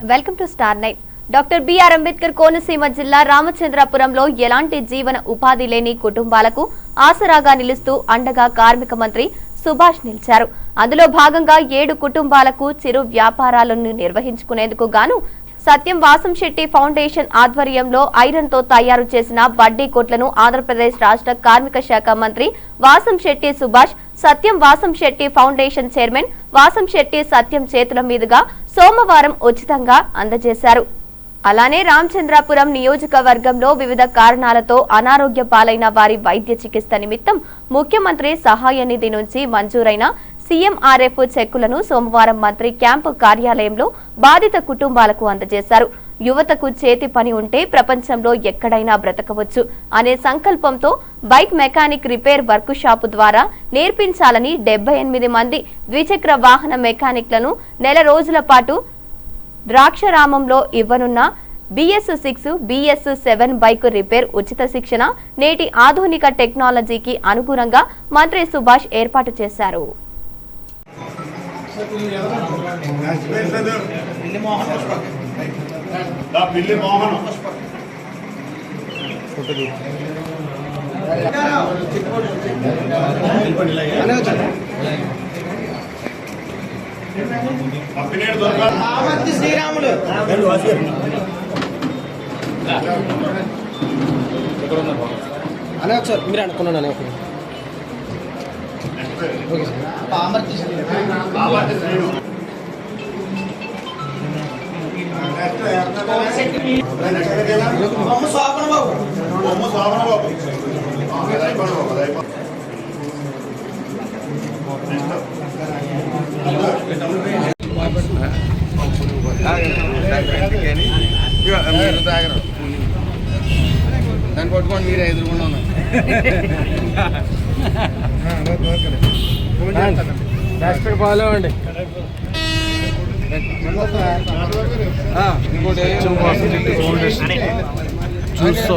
Welcome to star night doctor BR Ambedkar Konaseema జిల్లా రామచంద్రాపురంలో ఎలాంటి జీవన ఉపాధి లేని కుటుంబాలకు ఆసరాగా నిలుస్తూ అండగా కార్మిక మంత్రి సుభాష్ నిలిచారు. అందులో భాగంగా ఏడు కుటుంబాలకు చిరు వ్యాపారాలను నిర్వహించుకునేందుకు గాను సత్యం వాసం శెట్టి ఫౌండేషన్ ఆధ్వర్యంలో ఐరన్తో తయారు చేసిన బడ్డీ కొట్లను ఆంధ్రప్రదేశ్ రాష్ట్ర కార్మిక శాఖ మంత్రి వాసం శెట్టి సుభాష్ సత్యం వాసం శెట్టి ఫౌండేషన్ చైర్మన్ వాసం శెట్టి సత్యం చేతుల మీదుగా సోమవారం ఉచితంగా అందజేశారు. అలానే రామచంద్రాపురం నియోజకవర్గంలో వివిధ కారణాలతో అనారోగ్య పాలైన వారి వైద్య చికిత్స నిమిత్తం ముఖ్యమంత్రి సహాయ నిధి నుంచి మంజూరైన సీఎంఆర్ఎఫ్ చెక్కులను సోమవారం మంత్రి క్యాంపు కార్యాలయంలో బాధిత కుటుంబాలకు అందజేశారు. యువతకు చేతి పని ఉంటే ప్రపంచంలో ఎక్కడైనా బ్రతకవచ్చు అనే సంకల్పంతో bike mechanic repair work shop ద్వారా నేర్పించాలని డెబ్బై ఎనిమిది మంది ద్విచక్ర వాహన మెకానిక్లను నెల రోజుల పాటు ద్రాక్షరామంలో ఇవ్వనున్న BS six BS seven bike repair ఉచిత శిక్షణ నేటి ఆధునిక టెక్నాలజీకి అనుగుణంగా మంత్రి సుభాష్ ఏర్పాటు చేశారు. దా పిల్లి మోహన్. పప్పినేడు శ్రీరాములు. అనే ఒకసారి మీరు అనుకున్నాను ఒకటి ఆమర్తి శ్రీరాములు. కాబట్టి మీరు తాగరు దాన్ని పట్టుకొని మీరే ఎదురుకుండా ఉన్నారు బాగాలేవండి ఇంకోటి చూసో